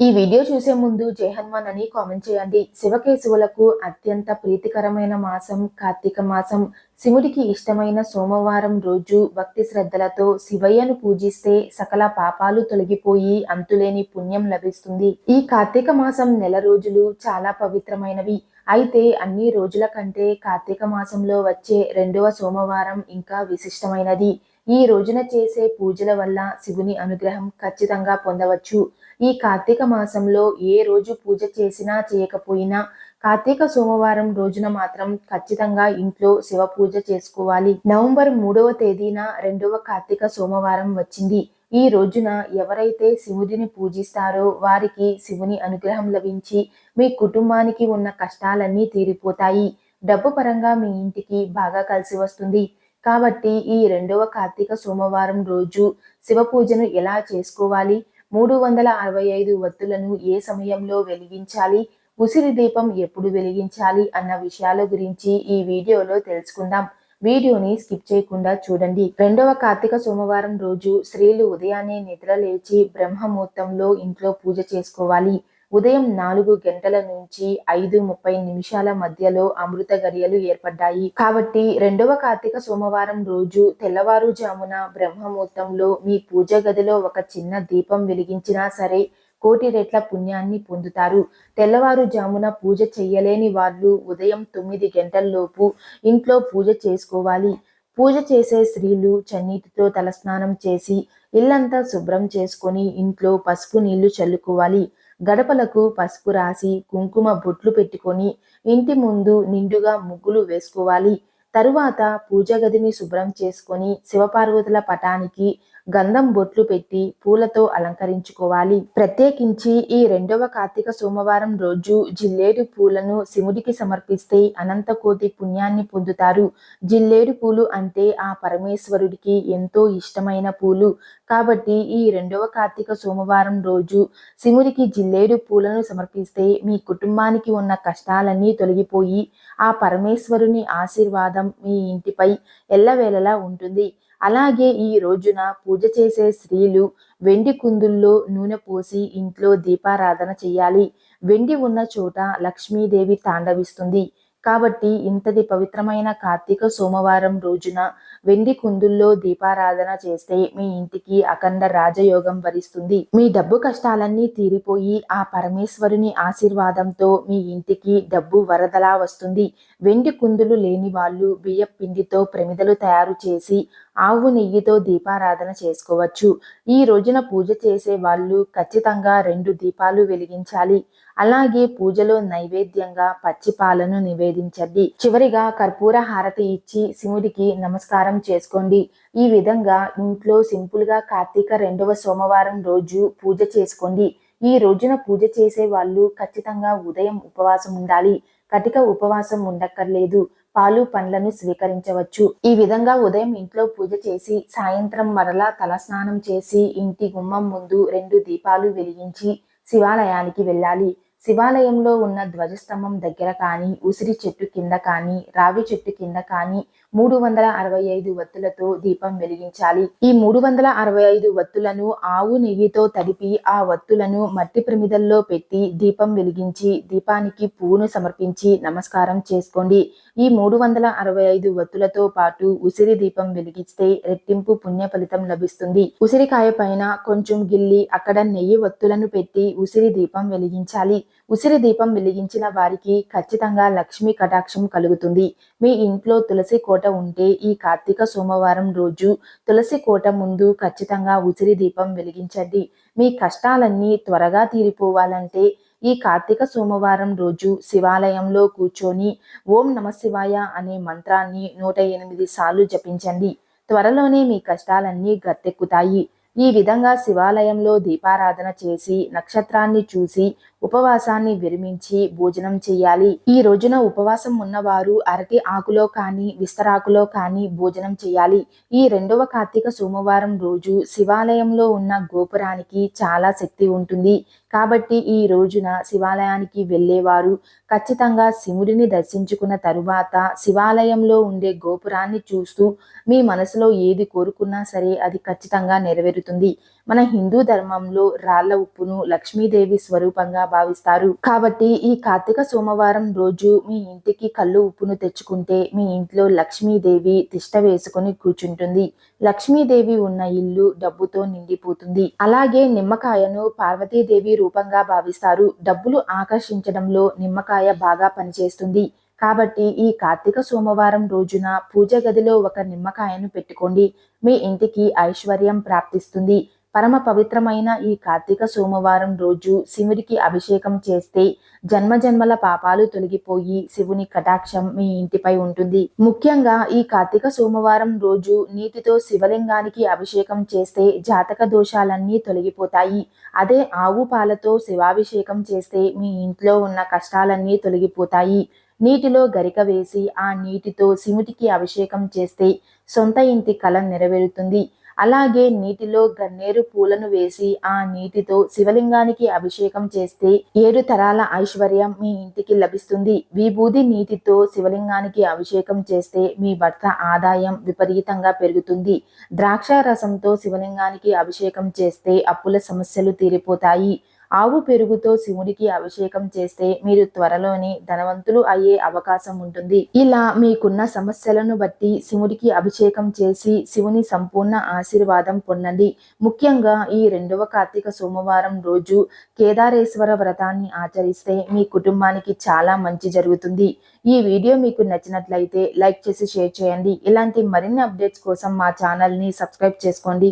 ఈ వీడియో చూసే ముందు జై హనుమాన్ అని కామెంట్ చేయండి. శివకేశవులకు అత్యంత ప్రీతికరమైన మాసం కార్తీక మాసం. శివుడికి ఇష్టమైన సోమవారం రోజు భక్తి శ్రద్ధలతో శివయ్యను పూజిస్తే సకల పాపాలు తొలగిపోయి అంతులేని పుణ్యం లభిస్తుంది. ఈ కార్తీక మాసం నెల రోజులు చాలా పవిత్రమైనవి. అయితే అన్ని రోజుల కంటే కార్తీక మాసంలో వచ్చే రెండవ సోమవారం ఇంకా విశిష్టమైనది. ఈ రోజున చేసే పూజల వల్ల శివుని అనుగ్రహం ఖచ్చితంగా పొందవచ్చు. ఈ కార్తీక మాసంలో ఏ రోజు పూజ చేసినా చేయకపోయినా కార్తీక సోమవారం రోజున మాత్రం ఖచ్చితంగా ఇంట్లో శివ పూజ చేసుకోవాలి. నవంబర్ మూడవ తేదీన రెండవ కార్తీక సోమవారం వచ్చింది. ఈ రోజున ఎవరైతే శివుడిని పూజిస్తారో వారికి శివుని అనుగ్రహం లభించి మీ కుటుంబానికి ఉన్న కష్టాలన్నీ తీరిపోతాయి. డబ్బు పరంగా మీ ఇంటికి బాగా కలిసి వస్తుంది. కాబట్టి ఈ రెండవ కార్తీక సోమవారం రోజు శివ పూజను ఎలా చేసుకోవాలి? మూడు వందల అరవై ఐదు వత్తులను ఏ సమయంలో వెలిగించాలి? ఉసిరి దీపం ఎప్పుడు వెలిగించాలి? అన్న విషయాల గురించి ఈ వీడియోలో తెలుసుకుందాం. వీడియోని స్కిప్ చేయకుండా చూడండి. రెండవ కార్తీక సోమవారం రోజు స్త్రీలు ఉదయాన్నే నిద్ర లేచి బ్రహ్మముహూర్తంలో ఇంట్లో పూజ చేసుకోవాలి. ఉదయం నాలుగు గంటల నుంచి ఐదు ముప్పై నిమిషాల మధ్యలో అమృత గడియలు ఏర్పడ్డాయి. కాబట్టి రెండవ కార్తీక సోమవారం రోజు తెల్లవారుజామున బ్రహ్మముహూర్తంలో మీ పూజ గదిలో ఒక చిన్న దీపం వెలిగించినా సరే కోటి రెట్ల పుణ్యాన్ని పొందుతారు. తెల్లవారుజామున పూజ చెయ్యలేని వాళ్ళు ఉదయం తొమ్మిది గంటల్లోపు ఇంట్లో పూజ చేసుకోవాలి. పూజ చేసే స్త్రీలు చన్నీటితో తలస్నానం చేసి ఇల్లంతా శుభ్రం చేసుకొని ఇంట్లో పసుపు నీళ్ళు చల్లుకోవాలి. గడపలకు పసుపు రాసి కుంకుమ బొట్లు పెట్టుకొని ఇంటి ముందు నిండుగా ముగ్గులు వేసుకోవాలి. తరువాత పూజ గదిని శుభ్రం చేసుకొని శివపార్వతుల పటానికి గంధం బొట్లు పెట్టి పూలతో అలంకరించుకోవాలి. ప్రత్యేకించి ఈ రెండవ కార్తీక సోమవారం రోజు జిల్లేడు పూలను శివుడికి సమర్పిస్తే అనంతకోటి పుణ్యాన్ని పొందుతారు. జిల్లేడు పూలు అంటే ఆ పరమేశ్వరుడికి ఎంతో ఇష్టమైన పూలు. కాబట్టి ఈ రెండవ కార్తీక సోమవారం రోజు శివుడికి జిల్లేడు పూలను సమర్పిస్తే మీ కుటుంబానికి ఉన్న కష్టాలన్నీ తొలగిపోయి ఆ పరమేశ్వరుని ఆశీర్వాదం మీ ఇంటిపై ఎల్లవేళలా ఉంటుంది. అలాగే ఈ రోజున పూజ చేసే స్త్రీలు వెండి కుందుల్లో నూనె పోసి ఇంట్లో దీపారాధన చేయాలి. వెండి ఉన్న చోట లక్ష్మీదేవి తాండవిస్తుంది. కాబట్టి ఇంతటి పవిత్రమైన కార్తీక సోమవారం రోజున వెండి కుందుల్లో దీపారాధన చేస్తే మీ ఇంటికి అఖండ రాజయోగం వరిస్తుంది. మీ డబ్బు కష్టాలన్నీ తీరిపోయి ఆ పరమేశ్వరుని ఆశీర్వాదంతో మీ ఇంటికి డబ్బు వరదలా వస్తుంది. వెండి కుందులు లేని వాళ్ళు బియ్య పిండితో ప్రమిదలు తయారు చేసి ఆవు నెయ్యితో దీపారాధన చేసుకోవచ్చు. ఈ రోజున పూజ చేసే వాళ్ళు ఖచ్చితంగా రెండు దీపాలు వెలిగించాలి. అలాగే పూజలో నైవేద్యంగా పచ్చి పాలను నివేదించండి. చివరిగా కర్పూర హారతి ఇచ్చి శివుడికి నమస్కారం చేసుకోండి. ఈ విధంగా ఇంట్లో సింపుల్గా కార్తీక రెండవ సోమవారం రోజు పూజ చేసుకోండి. ఈ రోజున పూజ చేసే వాళ్ళు ఖచ్చితంగా ఉదయం ఉపవాసం ఉండాలి. కటిక ఉపవాసం ఉండక్కర్లేదు. పాలు పండ్లను స్వీకరించవచ్చు. ఈ విధంగా ఉదయం ఇంట్లో పూజ చేసి సాయంత్రం మరలా తలస్నానం చేసి ఇంటి గుమ్మం ముందు రెండు దీపాలు వెలిగించి శివాలయానికి వెళ్ళాలి. శివాలయంలో ఉన్న ధ్వజస్తంభం దగ్గర కానీ ఉసిరి చెట్టు కింద కానీ రావి చెట్టు కింద కానీ మూడు వందల అరవై ఐదు వత్తులతో దీపం వెలిగించాలి. ఈ మూడు వందల అరవై ఐదు వత్తులను ఆవు నెయ్యితో తడిపి ఆ వత్తులను మట్టి ప్రమిదల్లో పెట్టి దీపం వెలిగించి దీపానికి పువ్వును సమర్పించి నమస్కారం చేసుకోండి. ఈ మూడు వందల అరవై ఐదు వత్తులతో పాటు ఉసిరి దీపం వెలిగిస్తే రెట్టింపు పుణ్య ఫలితం లభిస్తుంది. ఉసిరికాయ పైన కొంచెం గిల్లి అక్కడ నెయ్యి వత్తులను పెట్టి ఉసిరి దీపం వెలిగించాలి. ఉసిరి దీపం వెలిగించిన వారికి ఖచ్చితంగా లక్ష్మీ కటాక్షం కలుగుతుంది. మీ ఇంట్లో తులసి కోట ఉంటే ఈ కార్తీక సోమవారం రోజు తులసి కోట ముందు ఖచ్చితంగా ఉసిరి దీపం వెలిగించండి. మీ కష్టాలన్నీ త్వరగా తీరిపోవాలంటే ఈ కార్తీక సోమవారం రోజు శివాలయంలో కూర్చొని ఓం నమ శివాయ అనే మంత్రాన్ని నూట ఎనిమిది సార్లు జపించండి. త్వరలోనే మీ కష్టాలన్నీ గట్టెక్కుతాయి. ఈ విధంగా శివాలయంలో దీపారాధన చేసి నక్షత్రాన్ని చూసి ఉపవాసాన్ని విరమించి భోజనం చేయాలి. ఈ రోజున ఉపవాసం ఉన్నవారు అరటి ఆకులో కానీ విస్తరాకులో కానీ భోజనం చేయాలి. ఈ రెండవ కార్తీక సోమవారం రోజు శివాలయంలో ఉన్న గోపురానికి చాలా శక్తి ఉంటుంది. కాబట్టి ఈ రోజున శివాలయానికి వెళ్ళేవారు ఖచ్చితంగా శివుడిని దర్శించుకున్న తరువాత శివాలయంలో ఉండే గోపురాన్ని చూస్తూ మీ మనసులో ఏది కోరుకున్నా సరే అది ఖచ్చితంగా నెరవేరుతుంది. మన హిందూ ధర్మంలో రాళ్ళ ఉప్పును లక్ష్మీదేవి స్వరూపంగా భావిస్తారు. కాబట్టి ఈ కార్తీక సోమవారం రోజు మీ ఇంటికి కళ్ళు ఉప్పును తెచ్చుకుంటే మీ ఇంట్లో లక్ష్మీదేవి తిష్ట వేసుకుని కూర్చుంటుంది. లక్ష్మీదేవి ఉన్న ఇల్లు డబ్బుతో నిండిపోతుంది. అలాగే నిమ్మకాయను పార్వతీదేవి రూపంగా భావిస్తారు. డబ్బులు ఆకర్షించడంలో నిమ్మకాయ బాగా పనిచేస్తుంది. కాబట్టి ఈ కార్తీక సోమవారం రోజున పూజ గదిలో ఒక నిమ్మకాయను పెట్టుకోండి. మీ ఇంటికి ఐశ్వర్యం ప్రాప్తిస్తుంది. పరమ పవిత్రమైన ఈ కార్తీక సోమవారం రోజు శివుడికి అభిషేకం చేస్తే జన్మ జన్మల పాపాలు తొలగిపోయి శివుని కటాక్షం మీ ఇంటిపై ఉంటుంది. ముఖ్యంగా ఈ కార్తీక సోమవారం రోజు నీటితో శివలింగానికి అభిషేకం చేస్తే జాతక దోషాలన్నీ తొలగిపోతాయి. అదే ఆవు పాలతో శివాభిషేకం చేస్తే మీ ఇంట్లో ఉన్న కష్టాలన్నీ తొలగిపోతాయి. నీటిలో గరిక వేసి ఆ నీటితో శివుడికి అభిషేకం చేస్తే సొంత ఇంటి కళ నెరవేరుతుంది. అలాగే నీటిలో గన్నేరు పూలను వేసి ఆ నీటితో శివలింగానికి అభిషేకం చేస్తే ఏడు తరాల ఐశ్వర్యం మీ ఇంటికి లభిస్తుంది. విభూది నీటితో శివలింగానికి అభిషేకం చేస్తే మీ భర్త ఆదాయం విపరీతంగా పెరుగుతుంది. ద్రాక్ష రసంతో శివలింగానికి అభిషేకం చేస్తే అప్పుల సమస్యలు తీరిపోతాయి. ఆవు పెరుగుతో శివుడికి అభిషేకం చేస్తే మీరు త్వరలోనే ధనవంతులు అయ్యే అవకాశం ఉంటుంది. ఇలా మీకున్న సమస్యలను బట్టి శివుడికి అభిషేకం చేసి శివుని సంపూర్ణ ఆశీర్వాదం పొందండి. ముఖ్యంగా ఈ రెండవ కార్తీక సోమవారం రోజు కేదారేశ్వర వ్రతాన్ని ఆచరిస్తే మీ కుటుంబానికి చాలా మంచి జరుగుతుంది. ఈ వీడియో మీకు నచ్చినట్లయితే లైక్ చేసి షేర్ చేయండి. ఇలాంటి మరిన్ని అప్డేట్స్ కోసం మా ఛానల్ని సబ్స్క్రైబ్ చేసుకోండి.